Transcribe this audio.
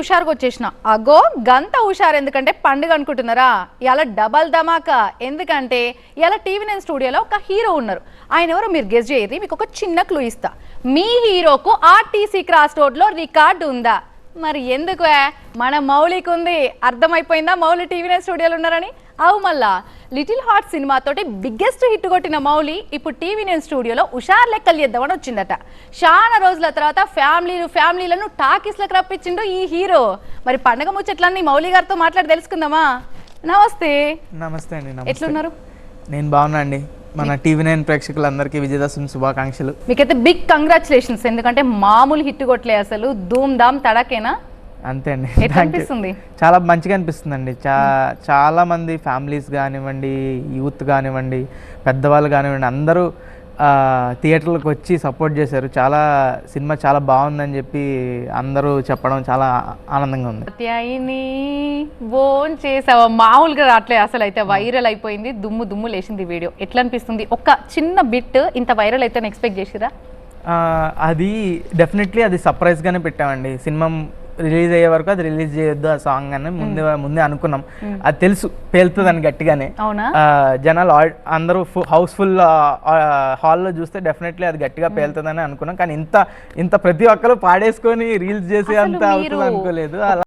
హుషారుగా వచ్చేసిన. అగో గంత హుషారు ఎందుకంటే పండుగ అనుకుంటున్నారా? ఇలా డబల్ ధమాకా. ఎందుకంటే ఇలా టీవీ నైన్ స్టూడియోలో ఒక హీరో ఉన్నారు. ఆయన ఎవరో మీరు గెస్ట్ చేయరు మీకు ఒక చిన్న క్లూ ఇస్తా. మీ హీరోకు ఆర్టీసీ క్రాస్ రోడ్లో రికార్డు ఉందా? మరి ఎందుకు మన మౌలికి ఉంది అర్థమైపోయిందా మౌలి టీవీ నైన్ స్టూడియోలో ఉన్నారని? అవు మళ్ళా. లిటిల్ హార్ట్ సినిమాతోటి బిగ్గెస్ట్ హిట్ కొట్టిన మౌలి ఇప్పుడు టీవీ నైన్ స్టూడియోలో హుషార్ లెక్కలు చేద్దామని వచ్చిందట. చాలా రోజుల తర్వాత ఫ్యామిలీలు ఫ్యామిలీలను టాకీస్లకు రప్పించిండు ఈ హీరో. మరి పండగ ముచ్చట్లన్నీ మౌలి గారితో మాట్లాడి తెలుసుకుందామా? నమస్తే. నమస్తే అండి ఎట్లున్నారు? నేను బాగున్నా అండి. మన టీవీ నైన్ ప్రేక్షకులందరికీ విజయదశమి శుభాకాంక్షలు. మీకైతే బిగ్ కంగ్రాచులేషన్స్ ఎందుకంటే మామూలు హిట్ కొట్టలే అసలు. ధూమ్ ధామ్ తడకేనా? అంతే అండి. అనిపిస్తుంది? చాలా మంచిగా అనిపిస్తుంది అండి చా చాలా మంది ఫ్యామిలీస్ కానివ్వండి యూత్ కానివ్వండి పెద్దవాళ్ళు కానివ్వండి అందరూ ఆ, థియేటర్లకు వచ్చి సపోర్ట్ చేశారు. చాలా సినిమా చాలా బాగుందని చెప్పి అందరూ చెప్పడం చాలా ఆనందంగా ఉంది. అత్యాయిని బోన్ చేసావా? మామూలుగా రావట్లే అసలు అయితే. వైరల్ అయిపోయింది. దుమ్ము దుమ్ము లేచింది వీడియో. ఎట్లా అనిపిస్తుంది? ఒక చిన్న బిట్ ఇంత వైరల్ అయితే ఎక్స్పెక్ట్ చేసిరా? అది డెఫినెట్లీ అది సర్ప్రైజ్గానే పెట్టామండి. సినిమా రిలీజ్ అయ్యే వరకు అది రిలీజ్ చేయొద్దు ఆ సాంగ్ అని ముందే ముందే అనుకున్నాం. అది తెలుసు పేలుతుందని గట్టిగానే. జనాలు అందరూ హౌస్ఫుల్ హాల్లో చూస్తే డెఫినెట్లీ అది గట్టిగా పేలుతుందని అనుకున్నాం. కానీ ఇంత ఇంత ప్రతి ఒక్కరు పాడేసుకొని రీల్స్ చేసి అంత అవుతుంది అనుకోలేదు. అలా